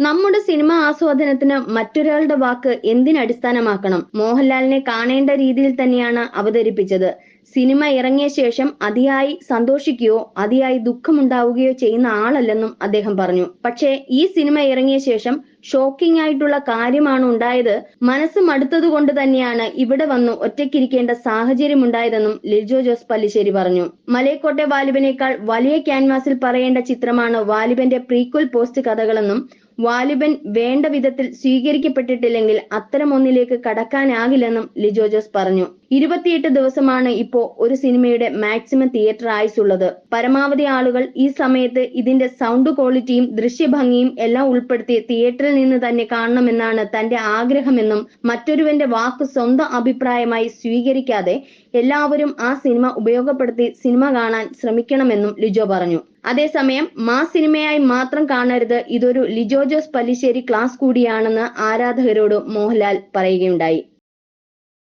നമ്മുടെ സിനിമ ആസ്വാദനത്തിന് മറ്റൊരാളുടെ വാക്ക് എന്തിനടിസ്ഥാനമാക്കണം? മോഹൻലാലിനെ കാണേണ്ട രീതിയിൽ തന്നെയാണ് അവതരിപ്പിച്ചത്. സിനിമ ഇറങ്ങിയ ശേഷം അതിയായി സന്തോഷിക്കുകയോ അതിയായി ദുഃഖമുണ്ടാവുകയോ ചെയ്യുന്ന ആളല്ലെന്നും അദ്ദേഹം പറഞ്ഞു. പക്ഷേ ഈ സിനിമ ഇറങ്ങിയ ശേഷം ഷോക്കിംഗ് ആയിട്ടുള്ള കാര്യമാണ് ഉണ്ടായത്. മനസ്സ് മടുത്തത് കൊണ്ട് തന്നെയാണ് ഇവിടെ വന്നു ഒറ്റയ്ക്കിരിക്കേണ്ട സാഹചര്യം ഉണ്ടായതെന്നും ലിജോ ജോസ് പല്ലിശ്ശേരി പറഞ്ഞു. മലയക്കോട്ടെ വാലിബനേക്കാൾ വലിയ ക്യാൻവാസിൽ പറയേണ്ട ചിത്രമാണ് വാലിബന്റെ പ്രീക്വൽ പോസ്റ്റ് കഥകളെന്നും വാലിബൻ വേണ്ട വിധത്തിൽ സ്വീകരിക്കപ്പെട്ടിട്ടില്ലെങ്കിൽ അത്തരം ഒന്നിലേക്ക് കടക്കാനാകില്ലെന്നും ലിജോ ജോസ് പറഞ്ഞു. ഇരുപത്തിയെട്ട് ദിവസമാണ് ഇപ്പോ ഒരു സിനിമയുടെ മാക്സിമം തിയേറ്റർ ആയുസുള്ളത്. പരമാവധി ആളുകൾ ഈ സമയത്ത് ഇതിന്റെ സൗണ്ട് ക്വാളിറ്റിയും ദൃശ്യഭംഗിയും എല്ലാം ഉൾപ്പെടുത്തി തിയേറ്ററിൽ നിന്ന് തന്നെ കാണണമെന്നാണ് തന്റെ ആഗ്രഹമെന്നും മറ്റൊരുവന്റെ വാക്ക് സ്വന്തം അഭിപ്രായമായി സ്വീകരിക്കാതെ എല്ലാവരും ആ സിനിമ ഉപയോഗപ്പെടുത്തി സിനിമ കാണാൻ ശ്രമിക്കണമെന്നും ലിജോ പറഞ്ഞു. അതേസമയം മാ സിനിമയായി മാത്രം കാണരുത്. ഇതൊരു ലിജോ ജോസ് പല്ലിശ്ശേരി ക്ലാസ് കൂടിയാണെന്ന് ആരാധകരോട് മോഹൻലാൽ പറയുകയുണ്ടായി.